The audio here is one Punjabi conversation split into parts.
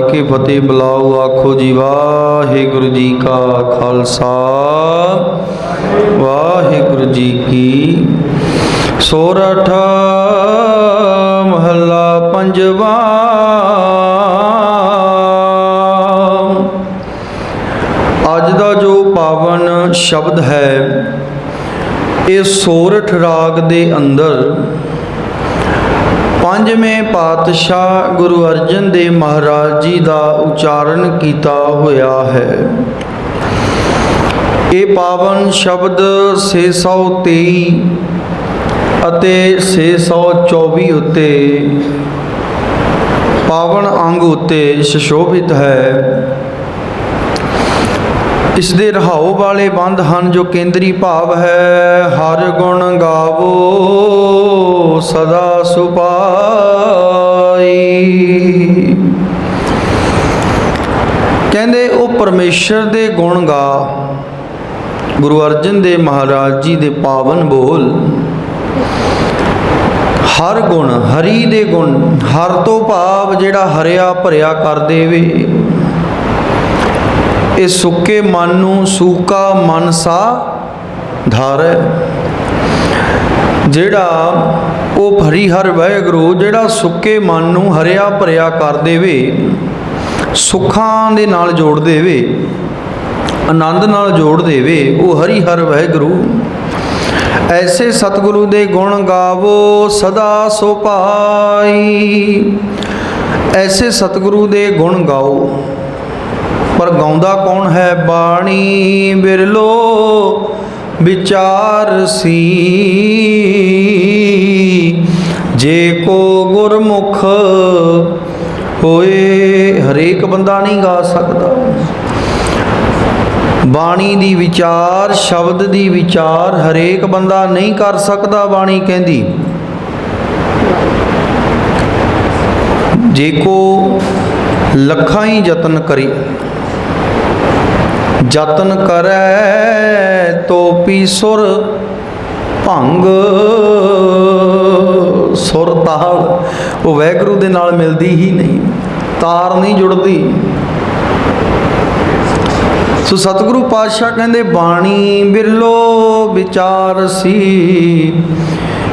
ਕੇ ਫਤਿਹ ਬੁਲਾਓ, ਆਖੋ ਜੀ, ਵਾਹਿਗੁਰੂ ਜੀ ਕਾ ਖਾਲਸਾ। ਵਾਹਿਗੁਰੂ ਜੀ ਕੀ ਸੋਰਠ, ਮਹੱਲਾ ਪੰਜਵਾ। ਅੱਜ ਦਾ ਜੋ ਪਾਵਨ ਸ਼ਬਦ ਹੈ, ਇਹ ਸੋਰਠ ਰਾਗ ਦੇ ਅੰਦਰ ਪੰਜਵੇਂ ਪਾਤਸ਼ਾਹ ਗੁਰੂ ਅਰਜਨ ਦੇਵ ਮਹਾਰਾਜ ਜੀ ਦਾ ਉਚਾਰਨ ਕੀਤਾ ਹੋਇਆ ਹੈ। ਇਹ ਪਾਵਨ ਸ਼ਬਦ 623 ਅਤੇ 624 ਉੱਤੇ ਪਾਵਨ ਅੰਗ ਉੱਤੇ ਸੁਸ਼ੋਭਿਤ ਹੈ। ਇਸ ਦੇ ਰਹਾਉ ਵਾਲੇ ਬੰਦ ਹਨ ਜੋ ਕੇਂਦਰੀ ਭਾਵ ਹੈ। ਹਰ ਗੁਣ ਗਾਵੋ, ਸਦਾ ਸੁਪਾਈ। ਕਹਿੰਦੇ, ਉਹ ਪਰਮੇਸ਼ਰ ਦੇ ਗੁਣ ਗਾ। ਗੁਰੂ ਅਰਜਨ ਦੇਵ ਮਹਾਰਾਜ ਜੀ ਦੇ ਪਾਵਨ ਬੋਲ। ਹਰ ਗੁਣ, ਹਰੀ ਦੇ ਗੁਣ, ਹਰ ਤੋਂ ਭਾਵ ਜਿਹੜਾ ਹਰਿਆ ਭਰਿਆ ਕਰ ਦੇਵੇ। ਇਹ ਸੁੱਕੇ ਮਨ ਨੂੰ ਸੂਕਾ ਮਨ ਸਾ ਧਾਰੈ ਜਿਹੜਾ ਉਹ ਭਰੀ ਹਰ ਵਾਹਿਗੁਰੂ ਜਿਹੜਾ ਸੁੱਕੇ ਮਨ ਨੂੰ ਹਰਿਆ ਭਰਿਆ ਕਰ ਦੇਵੇ, ਸੁੱਖਾਂ ਦੇ ਨਾਲ ਜੋੜ ਦੇਵੇ, ਆਨੰਦ ਨਾਲ ਜੋੜ ਦੇਵੇ, ਉਹ ਹਰੀ ਹਰ ਵਾਹਿਗੁਰੂ ਐਸੇ ਸਤਿਗੁਰੂ ਦੇ ਗੁਣ ਗਾਵੋ, ਸਦਾ ਸੋ ਪਾਈ। ਐਸੇ ਸਤਿਗੁਰੂ ਦੇ ਗੁਣ ਗਾਓ। ਪਰ ਗਾਉਂਦਾ ਕੌਣ ਹੈ ਬਾਣੀ? ਬਿਰਲੋ ਵਿਚਾਰ ਸੀ। ਜੇ ਕੋ ਗੁਰਮੁਖ ਹੋਏ, ਹਰੇਕ ਬੰਦਾ ਨਹੀਂ ਗਾ ਸਕਦਾ। ਬਾਣੀ ਦੀ ਵਿਚਾਰ, ਸ਼ਬਦ ਦੀ ਵਿਚਾਰ ਹਰੇਕ ਬੰਦਾ ਨਹੀਂ ਕਰ ਸਕਦਾ ਬਾਣੀ ਕਹਿੰਦੀ। ਜੇ ਕੋ ਲੱਖਾਂ ਹੀ ਯਤਨ ਕਰੀ ਯਤਨ ਕਰੈ ਤੋਪੀ ਸੁਰ ਭੰਗ। ਸੁਰ ਤਾਲ ਉਹ ਵੈਗਰੂ ਦੇ ਨਾਲ ਮਿਲਦੀ ਹੀ ਨਹੀਂ, ਤਾਰ ਨਹੀਂ ਜੁੜਦੀ। ਸੋ ਸਤਿਗੁਰੂ ਪਾਤਸ਼ਾਹ ਕਹਿੰਦੇ, ਬਾਣੀ ਬਿਰਲੋ ਵਿਚਾਰ ਸੀ।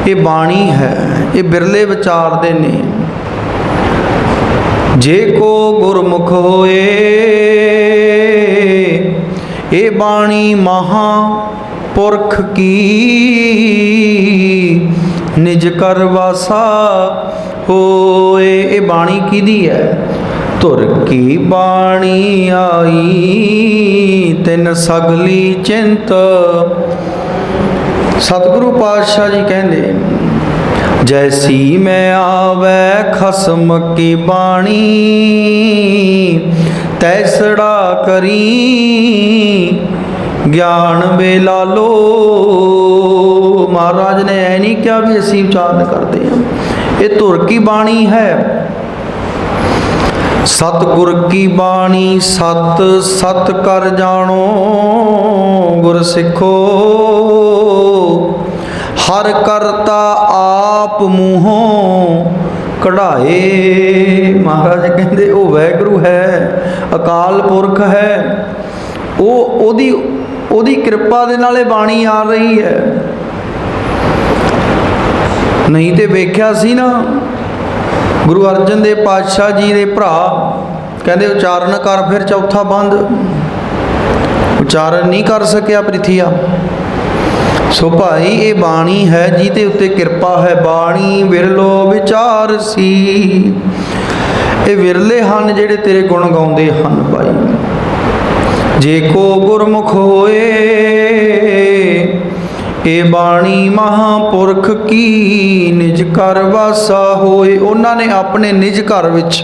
ਇਹ ਬਾਣੀ ਹੈ, ਇਹ ਬਿਰਲੇ ਵਿਚਾਰਦੇ ਨੇ। ਜੇ ਕੋ ਗੁਰਮੁਖ ਹੋਏ ਇਹ ਬਾਣੀ ਮਹਾ ਪੁਰਖ ਕੀ? ਨਿਜ ਕਰ ਵਾਸਾ ਹੋਏ। ਇਹ ਬਾਣੀ ਕਿਹਦੀ ਹੈ? ਧੁਰ ਕੀ ਬਾਣੀ ਆਈ, ਤਿਨ ਸਗਲੀ ਚਿੰਤ। ਸਤਿਗੁਰੂ ਪਾਤਸ਼ਾਹ ਜੀ ਕਹਿੰਦੇ, ਜੈਸੀ ਮੈਂ ਆਵੈ ਖਸਮ ਕੀ ਬਾਣੀ ਤੈਸੜਾ ਕਰੀ, ਗਿਆਨ ਵੇ ਲਾਲੋ ਮਹਾਰਾਜ ਨੇ ਐ ਨਹੀਂ ਕਿਹਾ ਵੀ ਅਸੀਂ ਉਚਾਰਨ ਕਰਦੇ ਹਾਂ। ਇਹ ਧੁਰ ਕੀ ਬਾਣੀ ਹੈ? ਸਤਿਗੁਰ ਕੀ ਬਾਣੀ? ਸਤ ਸਤ ਕਰ ਜਾਣੋ ਗੁਰ ਸਿੱਖੋ। ਹਰ ਕਰਤਾ ਆਪ ਮੂੰਹੋਂ ਕਢਾਏ। ਮਹਾਰਾਜ ਕਹਿੰਦੇ, ਉਹ ਵੈਗਰੂ ਹੈ, ਅਕਾਲ ਪੁਰਖ ਹੈ। ਉਹ ਉਹਦੀ ਉਹਦੀ ਕਿਰਪਾ ਦੇ ਨਾਲ ਇਹ ਬਾਣੀ ਆ ਰਹੀ ਹੈ। ਨਹੀਂ ਤੇ ਵੇਖਿਆ ਸੀ ਨਾ, ਗੁਰੂ ਅਰਜਨ ਦੇਵ ਪਾਤਸ਼ਾਹ ਜੀ ਦੇ ਭਰਾ, ਕਹਿੰਦੇ ਉਚਾਰਨ ਕਰ, ਫਿਰ ਚੌਥਾ ਬੰਦ। ਉਚਾਰਨ ਨਹੀਂ ਕਰ ਸਕਿਆ ਪ੍ਰਿਥੀਆ। ਸੋ ਭਾਈ, ਇਹ ਬਾਣੀ ਹੈ, ਜਿਹਦੇ ਉੱਤੇ ਕਿਰਪਾ ਹੈ। ਬਾਣੀ ਵਿਰਲੋ ਵਿਚਾਰ। ਸੀ। ਇਹ ਵਿਰਲੇ ਹਨ ਜਿਹੜੇ ਤੇਰੇ ਗੁਣ ਗਾਉਂਦੇ ਹਨ ਭਾਈ। ਜੇ ਕੋ ਗੁਰਮੁਖ ਹੋਏ ਇਹ ਬਾਣੀ ਮਹਾਪੁਰਖ ਕੀ ਨਿਜ ਘਰ ਵਾਸਾ ਹੋਏ। ਉਹਨਾਂ ਨੇ ਆਪਣੇ ਨਿਜ ਘਰ ਵਿੱਚ,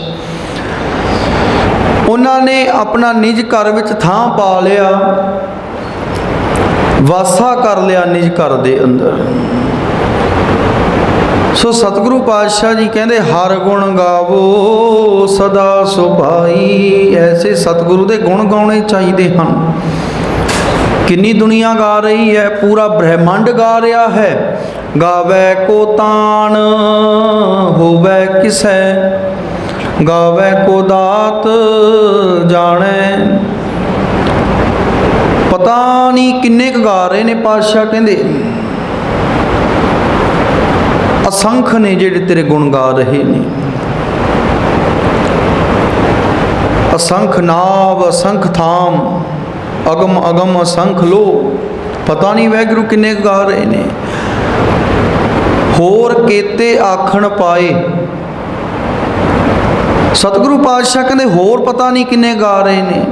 ਉਹਨਾਂ ਨੇ ਆਪਣਾ ਨਿਜ ਘਰ ਵਿੱਚ ਥਾਂ ਪਾ ਲਿਆ। ਵਾਸਾ ਕਰ ਲਿਆ ਨਿਜ ਘਰ ਦੇ ਅੰਦਰ। ਸੋ ਸਤਿਗੁਰੂ ਪਾਤਸ਼ਾਹ ਜੀ ਕਹਿੰਦੇ, ਹਰ ਗੁਣ ਗਾਵੋ, ਸਦਾ ਸੁਭਾਈ। ਐਸੇ ਸਤਿਗੁਰੂ ਦੇ ਗੁਣ ਗਾਉਣੇ ਚਾਹੀਦੇ ਹਨ। ਕਿੰਨੀ ਦੁਨੀਆ ਗਾ ਰਹੀ ਹੈ, ਪੂਰਾ ਬ੍ਰਹਿਮੰਡ ਗਾ ਰਿਹਾ ਹੈ। ਗਾਵੇ ਕੋ ਤਾਣ ਹੋਵੇ ਕਿਸੈ। ਗਾਵੇ ਕੋ ਦਾਤ, ਜਾਣੈ। ਪਤਾ ਨਹੀਂ ਕਿੰਨੇ ਕੁ ਗਾ ਰਹੇ ਨੇ ਪਾਤਸ਼ਾਹ ਕਹਿੰਦੇ। ਅਸੰਖ ਨੇ ਜਿਹੜੇ ਤੇਰੇ ਗੁਣ ਗਾ ਰਹੇ ਨੇ। ਅਸੰਖ ਨਾਵ, ਅਸੰਖ ਥਾਮ, ਅਗਮ ਅਗਮ, ਅਸੰਖ ਲੋ ਪਤਾ ਨਹੀਂ ਵੈਗਰੂ ਕਿੰਨੇ ਗਾ ਰਹੇ ਨੇ। ਹੋਰ ਕੇਤੇ ਆਖਣ ਪਾਏ। ਸਤਿਗੁਰੂ ਪਾਤਸ਼ਾਹ ਕਹਿੰਦੇ, ਹੋਰ ਪਤਾ ਨਹੀਂ ਕਿੰਨੇ ਗਾ ਰਹੇ ਨੇ।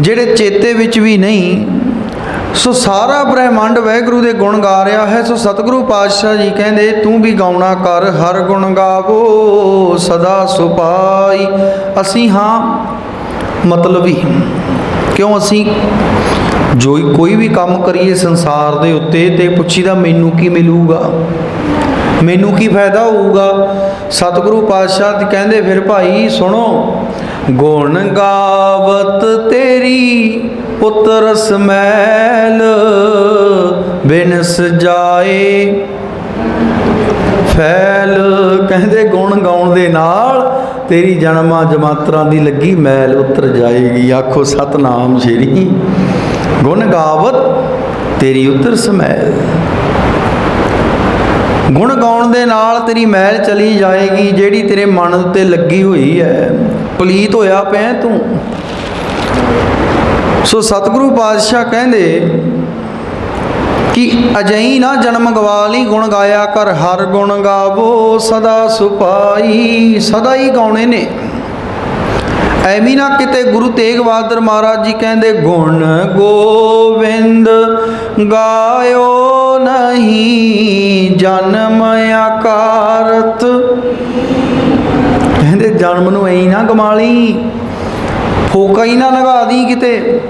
ਜਿਹੜੇ ਚੇਤੇ ਵਿੱਚ ਵੀ ਨਹੀਂ ਸੋ ਸਾਰਾ ਬ੍ਰਹਿਮੰਡ ਵਾਹਿਗੁਰੂ ਦੇ ਗੁਣ ਗਾ ਰਿਹਾ ਹੈ। ਸੋ ਸਤਿਗੁਰੂ ਪਾਤਸ਼ਾਹ ਜੀ ਕਹਿੰਦੇ, ਤੂੰ ਵੀ ਗਾਉਣਾ ਕਰ, ਹਰ ਗੁਣ ਗਾਵੋ, ਸਦਾ ਸੁਪਾਈ ਅਸੀਂ ਹਾਂ, ਮਤਲਬੀ ਕਿਉਂ ਅਸੀਂ ਜੋ ਕੋਈ ਵੀ ਕੰਮ ਕਰੀਏ ਸੰਸਾਰ ਦੇ ਉੱਤੇ ਤੇ ਪੁੱਛੀਦਾ, ਮੈਨੂੰ ਕੀ ਮਿਲੂਗਾ? ਮੈਨੂੰ ਕੀ ਫਾਇਦਾ ਹੋਊਗਾ? ਸਤਿਗੁਰੂ ਪਾਤਸ਼ਾਹ ਕਹਿੰਦੇ, ਫਿਰ ਭਾਈ, ਸੁਣੋ, ਗੁਣ ਗਾਵਤ ਤੇਰੀ ਪੁੱਤਰ ਸਮੈਲ, ਬਿਨ ਸਜਾਏ ਫੈਲ। ਕਹਿੰਦੇ, ਗੁਣ ਗਾਉਣ ਦੇ ਨਾਲ ਤੇਰੀ ਜਨਮਾਂ ਜਮਾਤਰਾਂ ਦੀ ਲੱਗੀ ਮੈਲ ਉਤਰ ਜਾਏਗੀ। ਆਖੋ, ਸਤਨਾਮ ਸ਼੍ਰੀ। ਗੁਣ ਗਾਵਤ ਤੇਰੀ ਉਤਰ ਸਮੈਲ। ਗੁਣ ਗਾਉਣ ਦੇ ਨਾਲ ਤੇਰੀ ਮੈਲ ਚਲੀ ਜਾਏਗੀ, ਜਿਹੜੀ ਤੇਰੇ ਮਨ ਉੱਤੇ ਲੱਗੀ ਹੋਈ ਹੈ। ਪਲੀਤ ਹੋਇਆ ਪਿਆ ਤੂੰ। ਸੋ ਸਤਿਗੁਰੂ ਪਾਤਸ਼ਾਹ ਕਹਿੰਦੇ ਕਿ ਅਜਈ ਨਾ ਜਨਮ ਗਵਾਲੀ ਗੁਣ ਗਾਇਆ ਕਰ, ਹਰ ਗੁਣ ਗਾਵੋ, ਸਦਾ ਸੁਪਾਈ ਸਦਾ ਹੀ ਗਾਉਣੇ ਨੇ। ਐਵੇਂ ਨਾ ਕਿਤੇ ਗੁਰੂ ਤੇਗ ਬਹਾਦਰ ਮਹਾਰਾਜ ਜੀ ਕਹਿੰਦੇ, ਗੁਣ ਗੋਵਿੰਦ ਗਾਇਓ ਨਹੀਂ ਜਨਮ ਆਕਾਰਤ। ਕਹਿੰਦੇ, ਜਨਮ ਨੂੰ ਐਂ ਨਾ ਗਮਾਲੀ ਫੋਕਾ ਹੀ ਨਾ ਲਗਾ ਦੀ ਕਿਤੇ।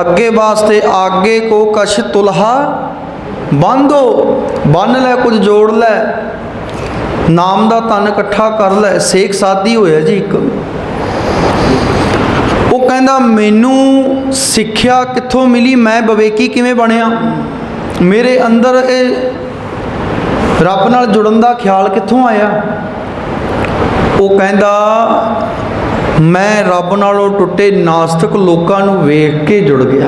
ਅੱਗੇ ਵਾਸਤੇ ਆਗੇ ਕੋ ਕਛ ਤੁਲਹਾ ਬੰਧੋ, ਬੰਨ ਲੈ ਕੁਝ ਜੋੜ ਲੈ। ਨਾਮ ਦਾ ਤਨ ਇਕੱਠਾ ਕਰ ਲੈ ਸੇਖ ਸਾਦੀ ਹੋਇਆ ਜੀ ਇੱਕ। ਉਹ ਕਹਿੰਦਾ, ਮੈਨੂੰ ਸਿੱਖਿਆ ਕਿੱਥੋਂ ਮਿਲੀ? ਮੈਂ ਵਿਵੇਕੀ ਕਿਵੇਂ ਬਣਿਆ? ਮੇਰੇ ਅੰਦਰ ਇਹ ਰੱਬ ਨਾਲ ਜੁੜਨ ਦਾ ਖਿਆਲ ਕਿੱਥੋਂ ਆਇਆ? ਉਹ ਕਹਿੰਦਾ, ਮੈਂ ਰੱਬ ਨਾਲੋਂ ਟੁੱਟੇ ਨਾਸਤਿਕ ਲੋਕਾਂ ਨੂੰ ਵੇਖ ਕੇ ਜੁੜ ਗਿਆ।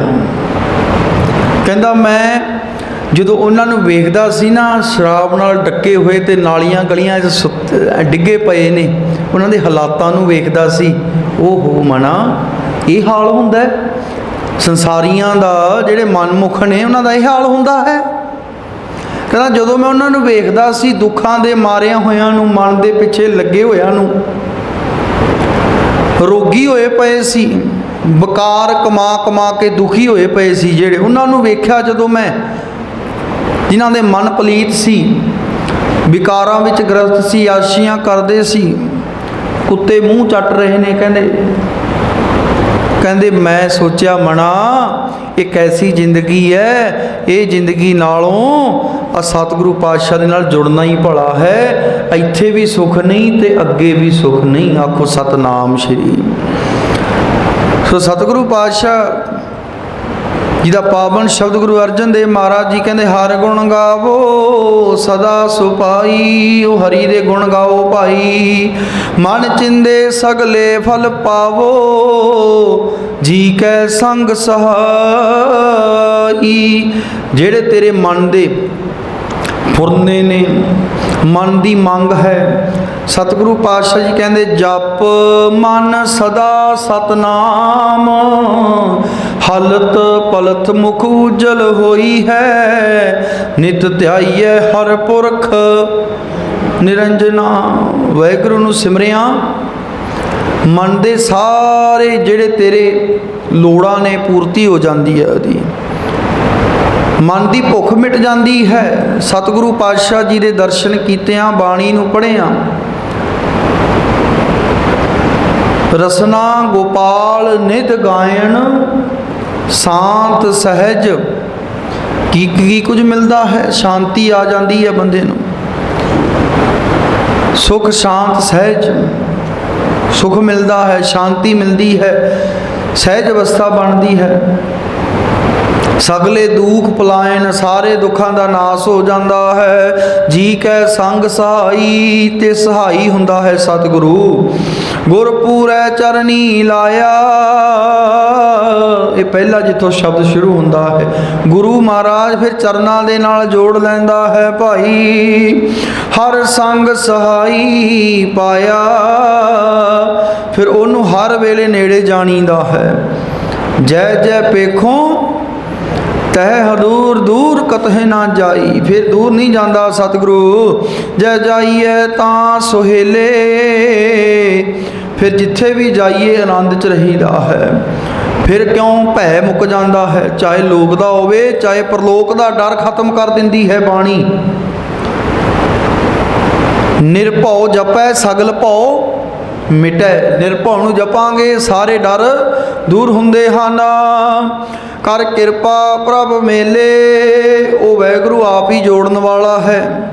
ਕਹਿੰਦਾ, ਮੈਂ ਜਦੋਂ ਉਹਨਾਂ ਨੂੰ ਵੇਖਦਾ ਸੀ ਨਾ, ਸ਼ਰਾਬ ਨਾਲ ਡੱਕੇ ਹੋਏ ਤੇ ਨਾਲੀਆਂ ਗਲੀਆਂ 'ਚ ਸੁੱਤ- ਡਿੱਗੇ ਪਏ ਨੇ, ਉਹਨਾਂ ਦੇ ਹਾਲਾਤਾਂ ਨੂੰ ਵੇਖਦਾ ਸੀ। ਉਹ ਹੋ ਮਨਾ, ਇਹ ਹਾਲ ਹੁੰਦਾ ਸੰਸਾਰੀਆਂ ਦਾ ਜਿਹੜੇ ਮਨਮੁਖ ਨੇ, ਉਹਨਾਂ ਦਾ ਇਹ ਹਾਲ ਹੁੰਦਾ ਹੈ? ਕਹਿੰਦਾ ਜਦੋਂ ਮੈਂ ਉਹਨਾਂ ਨੂੰ ਵੇਖਦਾ ਸੀ ਦੁੱਖਾਂ ਦੇ ਮਾਰਿਆਂ ਹੋਇਆਂ ਨੂੰ, ਮਨ ਦੇ ਪਿੱਛੇ ਲੱਗੇ ਹੋਇਆਂ ਨੂੰ, ਰੋਗੀ ਹੋਏ ਪਏ ਸੀ, ਬਕਾਰ ਕਮਾ ਕਮਾ ਕੇ ਦੁਖੀ ਹੋਏ ਪਏ ਸੀ ਜਿਹੜੇ ਉਹਨਾਂ ਨੂੰ ਵੇਖਿਆ ਜਦੋਂ ਮੈਂ, ਜਿਨ੍ਹਾਂ ਦੇ ਮਨ ਪਲੀਤ ਸੀ, ਵਿਕਾਰਾਂ ਵਿੱਚ ਗ੍ਰਸਤ ਸੀ, ਆਸ਼ੀਆਂ ਕਰਦੇ ਸੀ, ਕੁੱਤੇ ਮੂੰਹ ਚੱਟ ਰਹੇ ਨੇ, ਕਹਿੰਦੇ ਕਹਿੰਦੇ, ਮੈਂ ਸੋਚਿਆ, ਮਣਾ ਇੱਕ ਐਸੀ ਜ਼ਿੰਦਗੀ ਹੈ ਇਹ ਜ਼ਿੰਦਗੀ ਨਾਲੋਂ ਆ ਸਤਿਗੁਰੂ ਪਾਤਸ਼ਾਹ ਦੇ ਨਾਲ ਜੁੜਨਾ ਹੀ ਭਲਾ ਹੈ। ਇੱਥੇ ਵੀ ਸੁੱਖ ਨਹੀਂ ਤੇ ਅੱਗੇ ਵੀ ਸੁੱਖ ਨਹੀਂ। ਆਖੋ, ਸਤਨਾਮ ਸ਼੍ਰੀ ਸੋ ਸਤਿਗੁਰੂ ਪਾਤਸ਼ਾਹ ਜਿਹਦਾ ਪਾਵਨ ਸ਼ਬਦ ਗੁਰੂ ਅਰਜਨ ਦੇਵ ਮਹਾਰਾਜ ਜੀ ਕਹਿੰਦੇ, ਹਰ ਗੁਣ ਗਾਵੋ, ਸਦਾ ਸੁਪਾਈ, ਉਹ ਹਰੀ ਦੇ ਗੁਣ ਗਾਓ ਭਾਈ। ਮਨ ਚਿੰਦੇ ਸਗਲੇ ਫਲ ਪਾਵੋ, ਜੀ ਕੈ ਸੰਗ ਸਹਾਈ। ਜਿਹੜੇ ਤੇਰੇ ਮਨ ਦੇ ਫੁਰਨੇ ਨੇ, ਮਨ ਦੀ ਮੰਗ ਹੈ, ਸਤਿਗੁਰੂ ਪਾਤਸ਼ਾਹ ਜੀ ਕਹਿੰਦੇ, ਜਪ ਮਨ ਸਦਾ ਸਤਨਾਮ। ਹਲਤ ਪਲਤ ਮੁਖ ਉਜਲ ਹੋਈ ਹੈ। ਨਿਤ ਧਿਆਈਐ ਹਰ ਪੁਰਖ। ਨਿਰੰਜਨਾ ਵਾਹਿਗੁਰੂ ਨੂੰ ਸਿਮਰਿਆ। ਮਨ ਦੇ ਸਾਰੇ ਜਿਹੜੇ ਤੇਰੇ ਲੋੜਾਂ ਨੇ ਪੂਰਤੀ ਹੋ ਜਾਂਦੀ ਹੈ ਉਹਦੀ। ਮਨ ਦੀ ਭੁੱਖ ਮਿਟ ਜਾਂਦੀ ਹੈ। ਸਤਿਗੁਰੂ ਪਾਤਸ਼ਾਹ ਜੀ ਦੇ ਦਰਸ਼ਨ ਕੀਤਿਆਂ, ਬਾਣੀ ਨੂੰ ਪੜਿਆ ਰਸਨਾ ਗੋਪਾਲ ਨਿਤ ਗਾਇਣ। ਸ਼ਾਂਤ ਸਹਿਜ। ਕੀ ਕੀ ਕੁਝ ਮਿਲਦਾ ਹੈ? ਸ਼ਾਂਤੀ ਆ ਜਾਂਦੀ ਹੈ ਬੰਦੇ ਨੂੰ। ਸੁਖ, ਸ਼ਾਂਤ, ਸਹਿਜ। ਸੁਖ ਮਿਲਦਾ ਹੈ, ਸ਼ਾਂਤੀ ਮਿਲਦੀ ਹੈ, ਸਹਿਜ ਅਵਸਥਾ ਬਣਦੀ ਹੈ। ਸਗਲੇ ਦੁੱਖ ਪਲਾਇਨ ਸਾਰੇ ਦੁੱਖਾਂ ਦਾ ਨਾਸ ਹੋ ਜਾਂਦਾ ਹੈ। ਜੀ ਕੈ ਸੰਗ ਸਹਾਈ ਤੇ ਸਹਾਈ ਹੁੰਦਾ ਹੈ ਸਤਿਗੁਰੂ। ਗੁਰਪੂਰੈ ਚਰਨੀ ਲਾਇਆ। ਇਹ ਪਹਿਲਾ ਜਿੱਥੋਂ ਸ਼ਬਦ ਸ਼ੁਰੂ ਹੁੰਦਾ ਹੈ। ਗੁਰੂ ਮਹਾਰਾਜ ਫਿਰ ਚਰਨਾਂ ਦੇ ਨਾਲ ਜੋੜ ਲੈਂਦਾ ਹੈ ਭਾਈ। ਹਰ ਸੰਗ ਸਹਾਈ ਪਾਇਆ। ਫਿਰ ਉਹਨੂੰ ਹਰ ਵੇਲੇ ਨੇੜੇ ਜਾਣੀਦਾ ਹੈ। ਜੈ ਜੈ ਪੇਖੋਂ, ਤਹਿ ਹਦੂਰ ਦੂਰ ਕਤਹਿ ਨਾ ਜਾਈ। ਫਿਰ ਦੂਰ ਨਹੀਂ ਜਾਂਦਾ ਸਤਿਗੁਰੂ, ਜੈ ਜਾਈਏ ਤਾਂ ਸੁਹੇਲੇ। ਫਿਰ ਜਿੱਥੇ ਵੀ ਜਾਈਏ ਆਨੰਦ ਚ ਰਹੀਦਾ ਹੈ। ਫਿਰ ਕਿਉਂ ਭੈ ਮੁੱਕ ਜਾਂਦਾ ਹੈ? ਚਾਹੇ ਲੋਕ ਦਾ ਹੋਵੇ, ਚਾਹੇ ਪਰਲੋਕ ਦਾ ਡਰ ਖਤਮ ਕਰ ਦਿੰਦੀ ਹੈ ਬਾਣੀ। ਨਿਰਭਉ ਜਪੈ, ਸਗਲ ਭਉ ਮਿਟੈ। ਨਿਰਭਉ ਨੂੰ ਜਪਾਂਗੇ, ਸਾਰੇ ਡਰ ਦੂਰ ਹੁੰਦੇ ਹਨ। ਕਰ ਕਿਰਪਾ ਪ੍ਰਭ ਮੇਲੇ, ਉਹ ਵੈਗੁਰੂ ਆਪ ਹੀ ਜੋੜਨ ਵਾਲਾ ਹੈ।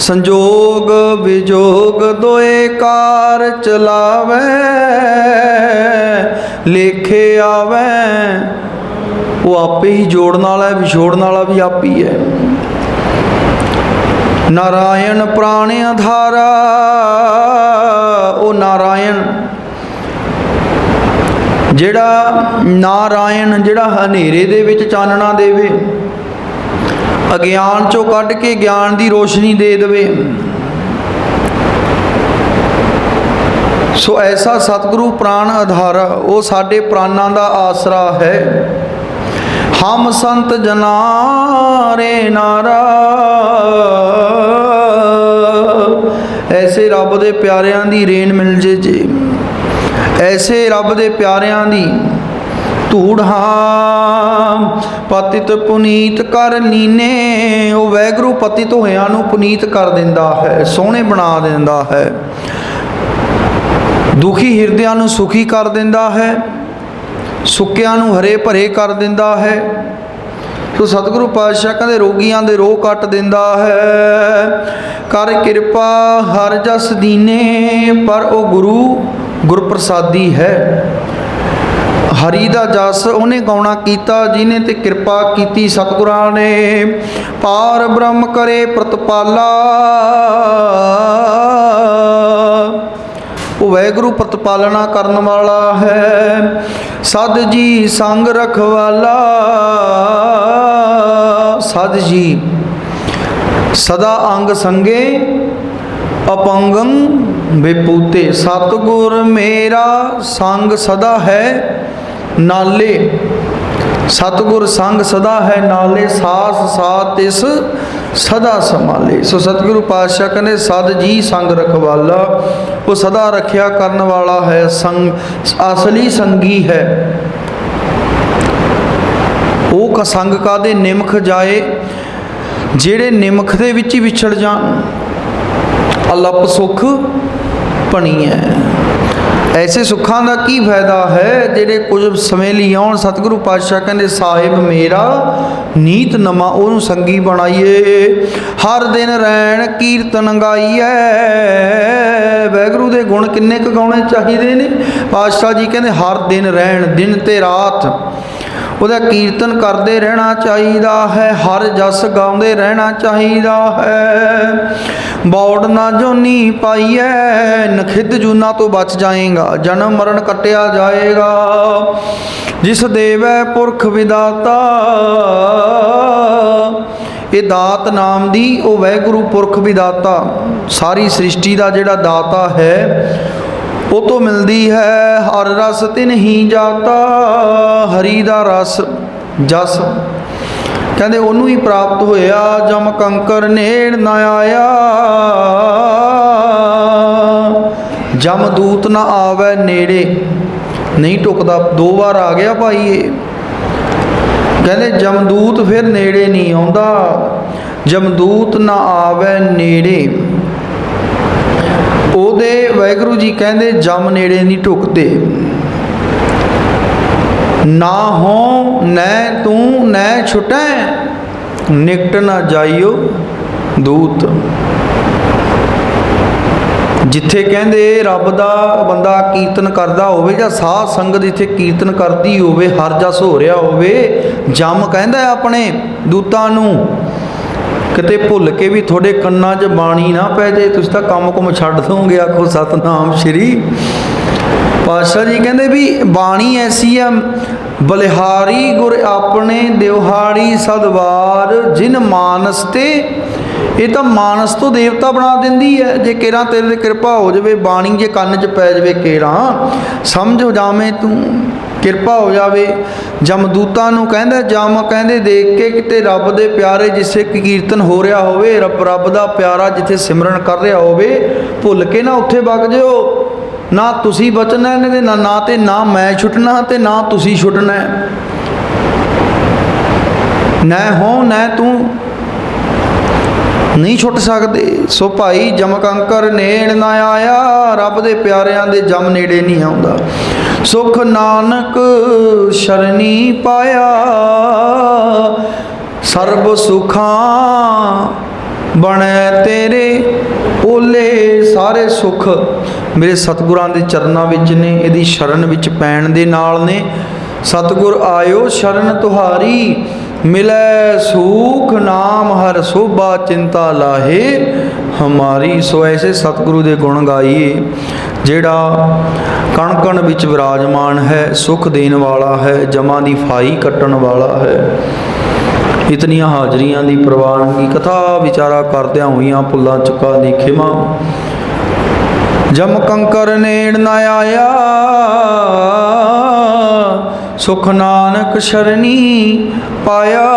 ਸੰਜੋਗ ਵਿਜੋਗ ਦੋਏ ਕਾਰ ਚਲਾਵੇ, ਲੇਖੇ ਆਵੇ। ਉਹ ਆਪੇ ਹੀ ਜੋੜਨ ਵਾਲਾ ਹੈ ਵਿਛੋੜਨ ਵਾਲਾ ਵੀ ਆਪ ਹੀ ਹੈ। ਨਾਰਾਇਣ ਪ੍ਰਾਣ ਆਧਾਰਾ, ਉਹ ਨਾਰਾਇਣ। ਜਿਹੜਾ ਨਾਰਾਇਣ, ਜਿਹੜਾ ਹਨੇਰੇ ਦੇ ਵਿੱਚ ਚਾਨਣਾ ਦੇਵੇ ਅਗਿਆਨ ਚੋਂ ਕੱਢ ਕੇ ਗਿਆਨ ਦੀ ਰੋਸ਼ਨੀ ਦੇ ਦੇਵੇ। ਸੋ ਐਸਾ ਸਤਿਗੁਰੂ ਪ੍ਰਾਨ ਆਧਾਰਾ, ਉਹ ਸਾਡੇ ਪ੍ਰਾਨਾਂ ਦਾ ਆਸਰਾ ਹੈ। ਹਮ ਸੰਤ ਜਨਾਰੇ ਨਾਰਾ। ਐਸੇ ਰੱਬ ਦੇ ਪਿਆਰਿਆਂ ਦੀ ਰੇਣ ਮਿਲ ਜੇ ਜੇ। ਐਸੇ ਰੱਬ ਦੇ ਪਿਆਰਿਆਂ ਦੀ ਧੂੜ ਹਾਂ ਪਤਿਤ ਪੁਨੀਤ ਕਰ ਲੀਨੇ, ਉਹ ਵੈਗਰੂ ਪਤਿਤ ਹੋਇਆਂ ਨੂੰ ਪੁਨੀਤ ਕਰ ਦਿੰਦਾ ਹੈ, ਸੋਹਣੇ ਬਣਾ ਦਿੰਦਾ ਹੈ। ਦੁਖੀ ਹਿਰਦਿਆਂ ਨੂੰ ਸੁਖੀ ਕਰ ਦਿੰਦਾ ਹੈ, ਸੁੱਕਿਆਂ ਨੂੰ ਹਰੇ ਭਰੇ ਕਰ ਦਿੰਦਾ ਹੈ। ਸੋ ਸਤਿਗੁਰੂ ਪਾਤਸ਼ਾਹ ਕਹਿੰਦੇ, ਰੋਗੀਆਂ ਦੇ ਰੋਗ ਕੱਟ ਦਿੰਦਾ ਹੈ। ਕਰ ਕਿਰਪਾ ਹਰ ਜਸ ਦੀਨੇ, ਪਰ ਉਹ ਗੁਰੂ ਗੁਰਪ੍ਰਸਾਦੀ ਹੈ। ਹਰੀ ਦਾ ਜਸ ਉਹਨੇ ਗਾਉਣਾ ਕੀਤਾ ਜਿਨੇ ਤੇ ਕਿਰਪਾ ਕੀਤੀ ਸਤਿਗੁਰਾਂ ਨੇ। ਪਾਰ ਬ੍ਰਹਮ ਕਰੇ ਪ੍ਰਤਪਾਲਾ। ਉਹ ਵੈਗੁਰੂ ਪ੍ਰਤਪਾਲਣਾ ਕਰਨ ਵਾਲਾ ਹੈ ਸਦ ਜੀ ਸੰਗ ਰਖਵਾਲਾ। ਸਦ ਜੀ, ਸਦਾ ਅੰਗ ਸੰਗੇ, ਅਪੰਗੰ ਵਿਪੂਤੇ ਸਤਗੁਰ ਮੇਰਾ ਸੰਗ ਸਦਾ ਹੈ। ਨਾਲੇ, ਸਤਗੁਰ ਸੰਗ ਸਦਾ ਹੈ ਨਾਲੇ, ਸਾਸ ਸਾਥ ਤਿਸ ਸਦਾ ਸੰਭਾਲੇ। ਸੋ ਸਤਿਗੁਰੂ ਪਾਤਸ਼ਾਹ ਕਹਿੰਦੇ, ਸਦ ਜੀ ਸੰਗ ਰਖਵਾਲਾ, ਉਹ ਸਦਾ ਰੱਖਿਆ ਕਰਨ ਵਾਲਾ ਹੈ ਸੰਗ, ਅਸਲੀ ਸੰਗੀ ਹੈ। ਉਹ ਕ ਸੰਗ ਕਾਦੇ ਨਿਮਖ ਜਾਏ, ਜਿਹੜੇ ਨਿਮਖ ਦੇ ਵਿੱਚ ਹੀ ਵਿਛੜ ਜਾਣ। ਅਲਪ ਸੁਖ ਹੈ ਐਸੇ ਸੁੱਖਾਂ ਦਾ ਕੀ ਫਾਇਦਾ ਹੈ ਜਿਹੜੇ ਕੁਝ ਸਮੇਂ ਲਈ ਆਉਣ? ਸਤਿਗੁਰੂ ਪਾਤਸ਼ਾਹ ਕਹਿੰਦੇ, ਸਾਹਿਬ ਮੇਰਾ ਨੀਤ ਨਮਾ ਉਹਨੂੰ ਸੰਗੀ ਬਣਾਈਏ। ਹਰ ਦਿਨ ਰਹਿਣ ਕੀਰਤਨ ਗਾਈਐ। ਵੈਗਰੂ ਦੇ ਗੁਣ ਕਿੰਨੇ ਕੁ ਗਾਉਣੇ ਚਾਹੀਦੇ ਨੇ? ਪਾਤਸ਼ਾਹ ਜੀ ਕਹਿੰਦੇ, ਹਰ ਦਿਨ ਰਹਿਣ ਦਿਨ ਤੇ ਰਾਤ। ਉਹਦਾ ਕੀਰਤਨ ਕਰਦੇ ਰਹਿਣਾ ਚਾਹੀਦਾ ਹੈ, ਹਰ ਜਸ ਗਾਉਂਦੇ ਰਹਿਣਾ ਚਾਹੀਦਾ ਹੈ। ਬੌੜ ਨਾ ਜੋਨੀ ਪਾਈਐ, ਨਖਿੱਧ ਜੂਨਾ ਤੋਂ ਬਚ ਜਾਏਗਾ, ਜਨਮ ਮਰਨ ਕੱਟਿਆ ਜਾਏਗਾ। ਜਿਸ ਦੇਵੈ ਪੁਰਖ ਵਿਦਾਤਾ, ਇਹ ਦਾਤ ਨਾਮ ਦੀ ਉਹ ਵੈਗੁਰੂ ਪੁਰਖ ਵਿਦਾਤਾ। ਸਾਰੀ ਸ੍ਰਿਸ਼ਟੀ ਦਾ ਜਿਹੜਾ ਦਾਤਾ ਹੈ ਉਹ ਤੋਂ ਮਿਲਦੀ ਹੈ, ਹਰ ਰਸ ਤਿਨ ਹੀ ਜਾਤਾ, ਹਰੀ ਦਾ ਰਸ ਜਸ। ਕਹਿੰਦੇ ਉਹਨੂੰ ਹੀ ਪ੍ਰਾਪਤ ਹੋਇਆ, ਜਮ ਕੰਕਰ ਨੇੜ ਨਾ ਆਇਆ। ਜਮ ਦੂਤ ਨਾ ਆਵੇ ਨੇੜੇ। ਨਹੀਂ ਟੁਕਦਾ, ਦੋ ਵਾਰ ਆ ਗਿਆ ਭਾਈ ਇਹ। ਕਹਿੰਦੇ ਜਮਦੂਤ ਫਿਰ ਨੇੜੇ ਨਹੀਂ ਆਉਂਦਾ ਜਮਦੂਤ ਨਾ ਆਵੇ ਨੇੜੇ। ਉਹਦੇ ਵਾਹਿਗੁਰੂ ਜੀ ਕਹਿੰਦੇ, ਜਮ ਨੇੜੇ ਨਹੀਂ ਢੁਕਦੇ। ਨਾ ਹੋ, ਨੈ ਤੂੰ, ਨੈ ਛੁਟੈ, ਨਿਕਟ ਨਾ ਜਾਈਓ ਦੂਤ। ਜਿੱਥੇ ਕਹਿੰਦੇ, ਰੱਬ ਦਾ ਬੰਦਾ ਕੀਰਤਨ ਕਰਦਾ ਹੋਵੇ ਜਾਂ ਸਾਧ ਸੰਗਤ ਜਿੱਥੇ ਕੀਰਤਨ ਕਰਦੀ ਹੋਵੇ, ਹਰ ਜਸ ਹੋ ਰਿਹਾ ਹੋਵੇ, ਜਮ ਕਹਿੰਦਾ ਆਪਣੇ ਦੂਤਾਂ ਨੂੰ। ਕਿਤੇ ਭੁੱਲ ਕੇ ਵੀ ਤੁਹਾਡੇ ਕੰਨਾਂ 'ਚ ਬਾਣੀ ਨਾ ਪੈ ਜਾਏ, ਤੁਸੀਂ ਤਾਂ ਕੰਮ ਕੁਮ ਛੱਡ ਦੋਗੇ, ਆਖੋ ਸਤਨਾਮ ਸ਼੍ਰੀ। ਪਾਤਸ਼ਾਹ ਜੀ ਕਹਿੰਦੇ ਵੀ ਬਾਣੀ ਐਸੀ ਆ, ਬਲਿਹਾਰੀ ਗੁਰ ਆਪਣੇ ਦਿਵਹਾੜੀ ਸਦਵਾਰ, ਜਿਨ ਮਾਨਸ ਤੇ, ਇਹ ਤਾਂ ਮਾਨਸ ਤੋਂ ਦੇਵਤਾ ਬਣਾ ਦਿੰਦੀ ਹੈ ਜੇ ਕੇਰਾ ਤੇਰੇ ਤੇ ਕਿਰਪਾ ਹੋ ਜਾਵੇ, ਬਾਣੀ ਜੇ ਕੰਨ 'ਚ ਪੈ ਜਾਵੇ ਕੇਰਾ, ਸਮਝ ਹੋ ਜਾਵੇਂ ਤੂੰ। ਕਿਰਪਾ ਹੋ ਜਾਵੇ। ਜਮਦੂਤਾਂ ਨੂੰ ਕਹਿੰਦਾ, ਜਮ ਕਹਿੰਦੇ, ਦੇਖ ਕੇ ਕਿਤੇ ਰੱਬ ਦੇ ਪਿਆਰੇ ਜਿਸੇ ਕੀਰਤਨ ਹੋ ਰਿਹਾ ਹੋਵੇ, ਰੱਬ ਰੱਬ ਦਾ ਪਿਆਰਾ ਜਿੱਥੇ ਸਿਮਰਨ ਕਰ ਰਿਹਾ ਹੋਵੇ, ਭੁੱਲ ਕੇ ਨਾ ਉੱਥੇ ਵਗ ਜਿਓ। ਨਾ ਤੁਸੀਂ ਬਚਣਾ ਇਹਨਾਂ ਦੇ, ਨਾ ਨਾ ਤੇ ਨਾ ਮੈਂ ਛੁੱਟਣਾ ਤੇ ਨਾ ਤੁਸੀਂ ਛੁੱਟਣਾ। ਨਾ ਹੋ, ਨਾ ਤੂੰ ਨਹੀਂ ਛੁੱਟ ਸਕਦੇ। ਸੋ ਭਾਈ ਜਮਕੰਕਰ ਨੇੜ ਨਾ ਆਇਆ, ਰੱਬ ਦੇ ਪਿਆਰਿਆਂ ਦੇ ਜਮ ਨੇੜੇ ਨਹੀਂ ਆਉਂਦਾ। ਸੁਖ ਨਾਨਕ ਸ਼ਰਣੀ ਪਾਇਆ। ਸਰਬ ਸੁਖਾਂ ਬਣੈ ਤੇਰੇ ਓਲੇ। ਸਾਰੇ ਸੁਖ ਮੇਰੇ ਸਤਿਗੁਰਾਂ ਦੇ ਚਰਨਾਂ ਵਿੱਚ ਨੇ, ਇਹਦੀ ਸ਼ਰਨ ਵਿੱਚ ਪੈਣ ਦੇ ਨਾਲ ਨੇ। ਸਤਿਗੁਰ ਆਇਓ ਸ਼ਰਨ ਤੁਹਾਰੀ, ਮਿਲੈ ਸੂਖ ਨਾਮ ਹਰ ਸੋਭਾ ਚਿੰਤਾ ਲਾਹੇ। ਹਮਾਰੀ ਸੋ ਐਸੇ ਸਤਿਗੁਰੂ ਦੇ ਗੁਣ ਗਾਈਏ, ਜਿਹੜਾ ਕਣ ਕਣ ਵਿੱਚ ਵਿਰਾਜਮਾਨ ਹੈ, ਸੁਖ ਦੇਣ ਵਾਲਾ ਹੈ, ਜਮਾਂ ਦੀ ਫਾਈ ਕੱਟਣ ਵਾਲਾ ਹੈ। ਇਤਨੀਆਂ ਹਾਜ਼ਰੀਆਂ ਦੀ ਪ੍ਰਵਾਨਗੀ, ਕਥਾ ਵਿਚਾਰਾ ਕਰਦਿਆਂ ਹੋਈਆਂ ਭੁੱਲਾਂ ਚੁਕਾ ਦੀ ਖਿਮਾ ਜਮ ਕੰਕਰ ਨੇੜ ਨ ਆਇਆ, ਸੁਖ ਨਾਨਕ ਸ਼ਰਣੀ ਪਾਇਆ।